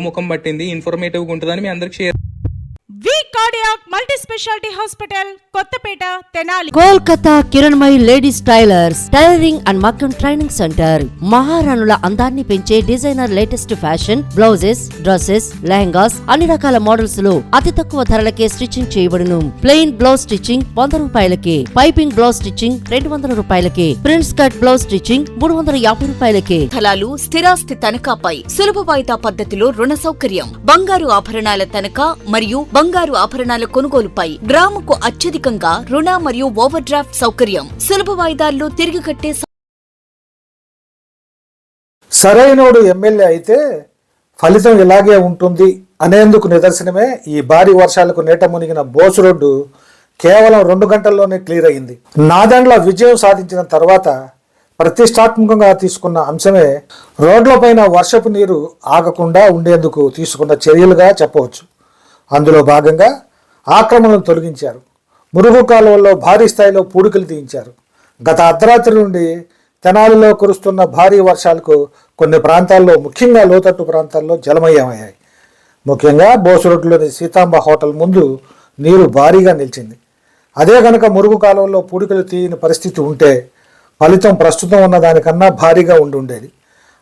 తగ్గుముఖం పట్టింది ఇన్ఫర్మేటివ్గా ఉంటుందని మీ అందరికి share cardiac multi speciality hospital Kothapeta Tenali Kolkata Kiranmay ladies tailors tailoring and మగ్గం ట్రైనింగ్ సెంటర్. మహారాణుల అందాన్ని పెంచే designer latest fashion blouses dresses lehengas అన్ని రకాల మోడల్స్లో అతి తక్కువ ధరలకే స్టిచ్చింగ్ చేయబడును. ప్లెయిన్ బ్లౌజ్ స్టిచ్చింగ్ వంద రూపాయలకే పైపింగ్ బ్లౌజ్ స్టిచ్చింగ్ రెండు వందల రూపాయలకే ప్రిన్స్ కట్ బ్లౌజ్ స్టిచ్చింగ్ మూడు వందల యాభై రూపాయలకే. స్థలాలు స్థిరాస్తి తనఖాపై సులభ వాయిదా పద్ధతిలో రుణ సౌకర్యం. బంగారు ఆభరణాల తనఖా మరియు బంగారు ఆభరణాల కొనుగోలుపై గ్రాముకు అత్యధికంగా రుణ మరియు ఓవర్ డ్రాఫ్ట్ సౌకర్యం. సులభ వాయిదాల్లో తిరిగి కట్టే సరైనోడు ఎమ్మెల్యే అయితే ఫలితం ఇలాగే ఉంటుంది అనేందుకు నిదర్శనమే ఈ భారీ వర్షాలకు నీట మునిగిన బోసు రోడ్డు కేవలం రెండు గంటల్లోనే క్లియర్ అయింది. నాదండ్ల విజయం సాధించిన తర్వాత ప్రతిష్టాత్మకంగా తీసుకున్న అంశమే రోడ్లపైన వర్షపు నీరు ఆగకుండా ఉండేందుకు తీసుకున్న చర్యలుగా చెప్పవచ్చు. అందులో భాగంగా ఆక్రమణను తొలగించారు. మురుగు కాలువల్లో భారీ స్థాయిలో పూడికలు తీయించారు. గత అర్ధరాత్రి నుండి తెనాలిలో కురుస్తున్న భారీ వర్షాలకు కొన్ని ప్రాంతాల్లో ముఖ్యంగా లోతట్టు ప్రాంతాల్లో జలమయమయ్యాయి. ముఖ్యంగా బోసురోడ్లోని సీతాంబ హోటల్ ముందు నీరు భారీగా నిలిచింది. అదే గనక మురుగు కాలువల్లో పూడికలు తీయని పరిస్థితి ఉంటే ఫలితం ప్రస్తుతం ఉన్న దానికన్నా భారీగా ఉండి ఉండేది.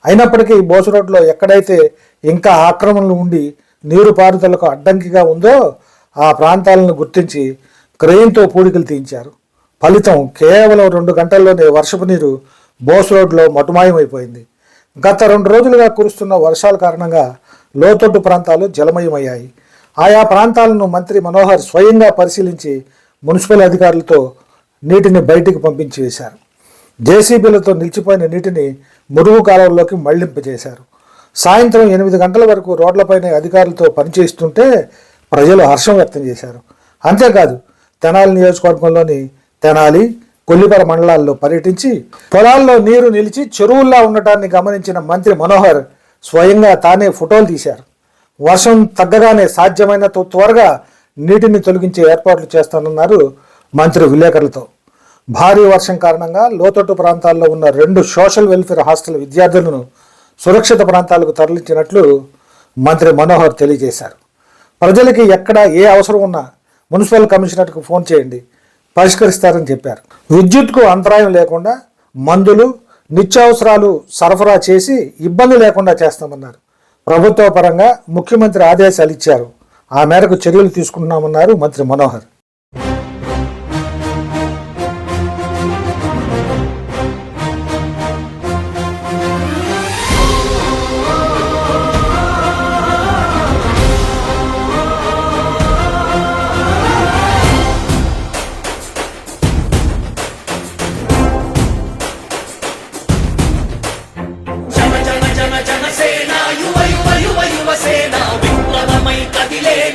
అయినప్పటికీ బోసురోడ్లో ఎక్కడైతే ఇంకా ఆక్రమణలు ఉండి నీరు పారుదలకు అడ్డంకిగా ఉందో ఆ ప్రాంతాలను గుర్తించి క్రెయిన్తో పూడికలు తీయించారు. ఫలితం కేవలం రెండు గంటల్లోనే వర్షపు నీరు బోస్ రోడ్లో మటుమాయమైపోయింది. గత రెండు రోజులుగా కురుస్తున్న వర్షాల కారణంగా లోతట్టు ప్రాంతాలు జలమయమయ్యాయి. ఆయా ప్రాంతాలను మంత్రి మనోహర్ స్వయంగా పరిశీలించి మున్సిపల్ అధికారులతో నీటిని బయటికి పంపించి వేశారు. జేసీబీలతో నిలిచిపోయిన నీటిని మురుగు కాలంలోకి మళ్ళింపజేశారు. సాయంత్రం ఎనిమిది గంటల వరకు రోడ్లపైన అధికారులతో పనిచేస్తుంటే ప్రజలు హర్షం వ్యక్తం చేశారు. అంతేకాదు తెనాలి నియోజకవర్గంలోని తెనాలి కొల్లిపర మండలాల్లో పర్యటించి పొలాల్లో నీరు నిలిచి చెరువుల్లా ఉండటాన్ని గమనించిన మంత్రి మనోహర్ స్వయంగా తానే ఫోటోలు తీశారు. వర్షం తగ్గగానే సాధ్యమైనంత త్వరగా నీటిని తొలగించే ఏర్పాట్లు చేస్తానన్నారు మంత్రి విలేకరులతో. భారీ వర్షం కారణంగా లోతట్టు ప్రాంతాల్లో ఉన్న రెండు సోషల్ వెల్ఫేర్ హాస్టల్ విద్యార్థులను సురక్షిత ప్రాంతాలకు తరలించినట్లు మంత్రి మనోహర్ తెలియజేశారు. ప్రజలకి ఎక్కడ ఏ అవసరం ఉన్నా మున్సిపల్ కమిషనర్కు ఫోన్ చేయండి పరిష్కరిస్తారని చెప్పారు. విద్యుత్కు అంతరాయం లేకుండా మందులు నిత్యావసరాలు సరఫరా చేసి ఇబ్బంది లేకుండా చేస్తామన్నారు. ప్రభుత్వ పరంగా ముఖ్యమంత్రి ఆదేశాలు ఇచ్చారు. ఆ మేరకు చర్యలు తీసుకుంటున్నామన్నారు మంత్రి మనోహర్.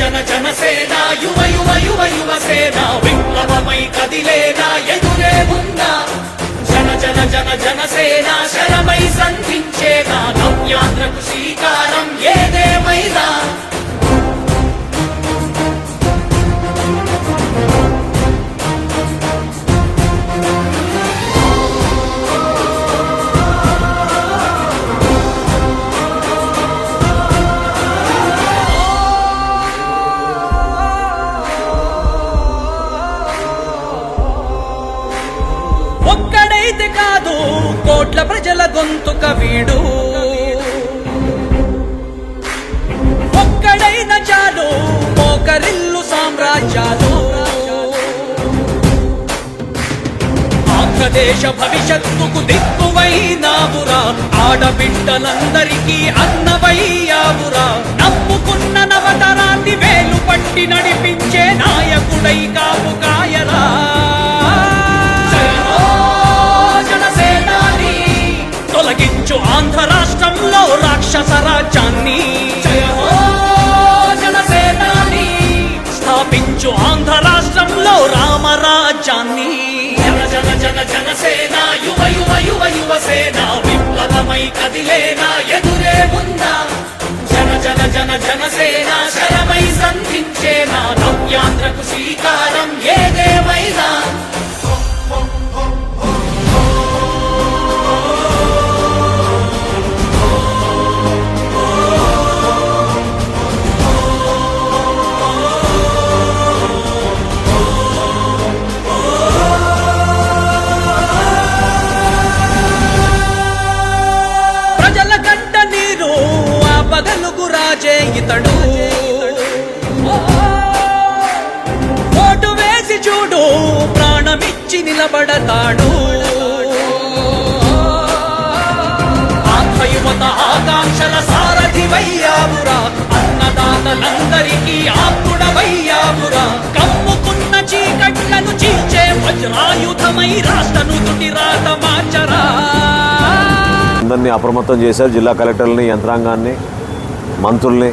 జన జన జన జనసేన యువ యువ యువ సేన విప్లవమై కదిలేనా ఎదురే ఉందా జన జన జన జనసేన శరమై సంధించేనా? నవ్యాంధ్రకు శ్రీకారం వీడు ఒక్కడైన చాలు విలరిల్లు సామ్రాజ్యాలు. ఆంధ్రదేశ భవిష్యత్తుకు దిక్కువైనావురా. ఆడబిడ్డలందరికీ అన్నవయ్యావురా. నమ్మ రాజ్యాన్ని జయ జనసేనాని స్థాపించు ఆంధ్ర రాష్ట్రంలో రామరాజ్యాన్ని. జన జన జన జనసేన యువ యువ యువ యువ సేన విప్లవమై కదిలేనా ఎదురే ఉందా జన జన జన జనసేన శరమై సంధించేనా? నవ్యాంధ్రకు శ్రీకారం ఏదేమైనా? రాజే ఇతడు ఓటు వేసి చూడు ప్రాణమిచ్చి నిలబడతాడు. ఆత్మయువత ఆకాంక్షల సారథి వయ్యావురా అన్నదాతలందరికీ ఆపుడవయ్యావురా కమ్ముకున్న చీకట్లను చీల్చే వజ్రాయుధమై రాష్ట్రను తుటి రాత మార్చరా. అందరినీ అప్రమత్తం చేశారు జిల్లా కలెక్టర్లని యంత్రాంగాన్ని. మంత్రుల్ని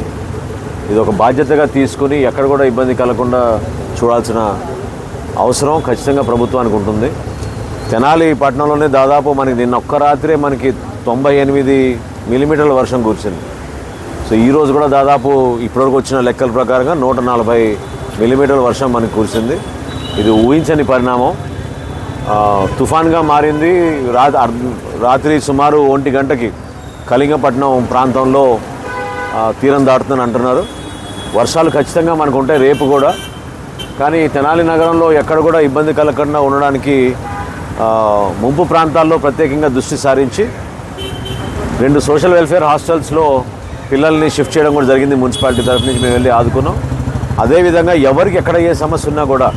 ఇది ఒక బాధ్యతగా తీసుకుని ఎక్కడ కూడా ఇబ్బంది కలగకుండా చూడాల్సిన అవసరం ఖచ్చితంగా ప్రభుత్వానికి ఉంటుంది. తెనాలి పట్టణంలోనే దాదాపు మనకి నిన్న ఒక్క రాత్రే మనకి తొంభై ఎనిమిది మిల్లీమీటర్ల వర్షం కురిసింది. సో ఈరోజు కూడా దాదాపు ఇప్పటివరకు వచ్చిన లెక్కల ప్రకారంగా నూట నలభై మిల్లీమీటర్ల వర్షం మనకి కురిసింది. ఇది ఊహించని పరిణామం. తుఫాన్గా మారింది. రాత్రి సుమారు ఒంటి గంటకి కళింగపట్నం ప్రాంతంలో తీరం దాటుతుందని అంటున్నారు. వర్షాలు ఖచ్చితంగా మనకు ఉంటాయి రేపు కూడా. కానీ తెనాలి నగరంలో ఎక్కడ కూడా ఇబ్బంది కలగకుండా ఉండడానికి ముంపు ప్రాంతాల్లో ప్రత్యేకంగా దృష్టి సారించి రెండు సోషల్ వెల్ఫేర్ హాస్టల్స్లో పిల్లల్ని షిఫ్ట్ చేయడం కూడా జరిగింది మున్సిపాలిటీ తరఫు నుంచి మేము వెళ్ళి ఆదుకున్నాం. అదేవిధంగా ఎవరికి ఎక్కడ ఏ సమస్య ఉన్నా కూడా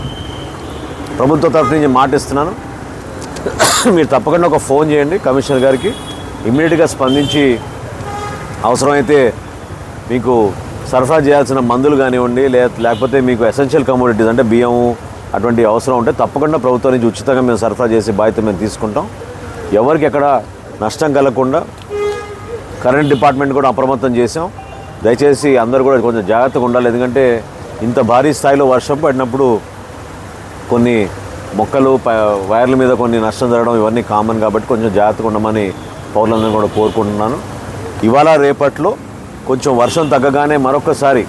ప్రభుత్వ తరఫు నుంచి మాటిస్తున్నాను. మీరు తప్పకుండా ఒక ఫోన్ చేయండి కమిషనర్ గారికి. ఇమ్మీడియట్గా స్పందించి అవసరమైతే మీకు సరఫరా చేయాల్సిన మందులు కానివ్వండి లేకపోతే మీకు ఎసెన్షియల్ కమోడిటీస్ అంటే బియ్యం అటువంటి అవసరం ఉంటే తప్పకుండా ప్రభుత్వం నుంచి ఉచితంగా మేము సరఫరా చేసే బాధ్యత మేము తీసుకుంటాం. ఎవరికి ఎక్కడ నష్టం కలగకుండా కరెంట్ డిపార్ట్మెంట్ కూడా అప్రమత్తం చేసాం దయచేసి అందరూ కూడా కొంచెం జాగ్రత్తగా ఉండాలి. ఎందుకంటే ఇంత భారీ స్థాయిలో వర్షం పడినప్పుడు కొన్ని మొక్కలు ప- వైర్ల మీద కొన్ని నష్టం జరగడం ఇవన్నీ కామన్ కాబట్టి కొంచెం జాగ్రత్తగా ఉండమని పౌరులందరూ కూడా కోరుకుంటున్నాను. ఇవాళ రేపట్లో కొంచెం వర్షం తగ్గగానే మరొకసారి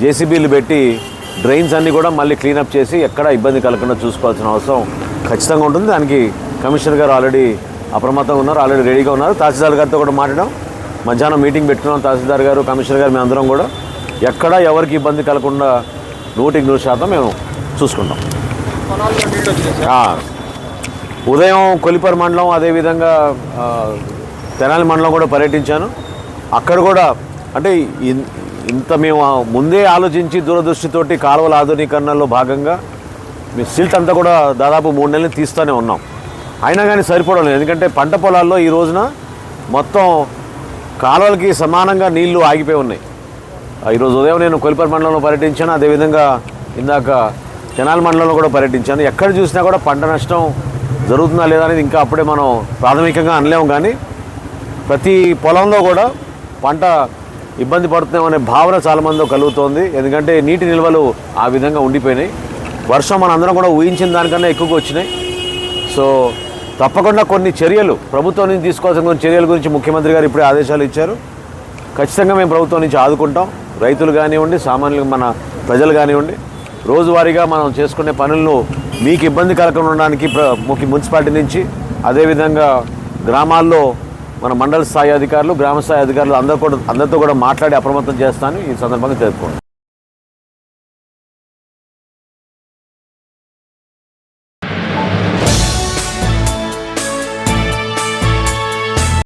జేసీబీలు పెట్టి డ్రైన్స్ అన్నీ కూడా మళ్ళీ క్లీనప్ చేసి ఎక్కడ ఇబ్బంది కలగకుండా చూసుకోవాల్సిన అవసరం ఖచ్చితంగా ఉంటుంది. దానికి కమిషనర్ గారు ఆల్రెడీ అప్రమత్తంగా ఉన్నారు ఆల్రెడీ రెడీగా ఉన్నారు. తహసీల్దార్ గారితో కూడా మాట్లాడడం. మధ్యాహ్నం మీటింగ్ పెట్టుకున్నాం తహసీల్దార్ గారు కమిషనర్ గారు మేము అందరం కూడా. ఎక్కడ ఎవరికి ఇబ్బంది కలగకుండా నూటికి నూరు శాతం మేము చూసుకుంటాం. ఉదయం కొలిపర్ మండలం అదేవిధంగా తెనాలి మండలం కూడా పర్యటించాను. అక్కడ కూడా అంటే ఇన్- ఇంత మేము ముందే ఆలోచించి దూరదృష్టితోటి కాలువల ఆధునీకరణలో భాగంగా మీ సిల్ట్ అంతా కూడా దాదాపు మూడు నెలలు తీస్తూనే ఉన్నాం. అయినా కానీ సరిపోవడం లేదు ఎందుకంటే పంట పొలాల్లో ఈ రోజున మొత్తం కాలువలకి సమానంగా నీళ్ళు ఆగిపోయి ఉన్నాయి. ఆ, ఈరోజు ఉదయం నేను కొలిపర్ మండలంలో పర్యటించాను. అదేవిధంగా ఇందాక తెనాలి మండలంలో కూడా పర్యటించాను. ఎక్కడ చూసినా కూడా పంట నష్టం జరుగుతుందా లేదా అనేది ఇంకా అప్పుడే మనం ప్రాథమికంగా అనలేము. కానీ ప్రతి పొలంలో కూడా పంట ఇబ్బంది పడుతున్నామనే భావన చాలామందిలో కలుగుతోంది. ఎందుకంటే నీటి నిల్వలు ఆ విధంగా ఉండిపోయినాయి. వర్షం మన అందరం కూడా ఊహించిన దానికన్నా ఎక్కువగా వచ్చినాయి. సో తప్పకుండా కొన్ని చర్యలు ప్రభుత్వం నుంచి తీసుకోవాల్సిన కొన్ని చర్యల గురించి ముఖ్యమంత్రి గారు ఇప్పుడే ఆదేశాలు ఇచ్చారు. ఖచ్చితంగా మేము ప్రభుత్వం నుంచి ఆదుకుంటాం. రైతులు కానివ్వండి సామాన్యులు మన ప్రజలు కానివ్వండి రోజువారీగా మనం చేసుకునే పనులను మీకు ఇబ్బంది కలగకుండా ఉండడానికి ప్ర- ముఖ్య మున్సిపాలిటీ నుంచి అదేవిధంగా గ్రామాల్లో మన మండల స్థాయి అధికారులు గ్రామ స్థాయి అధికారులు అందరూ కూడా అందరితో కూడా మాట్లాడి అప్రమత్తం చేస్తాను ఈ సందర్భంగా తెలుపుకోండి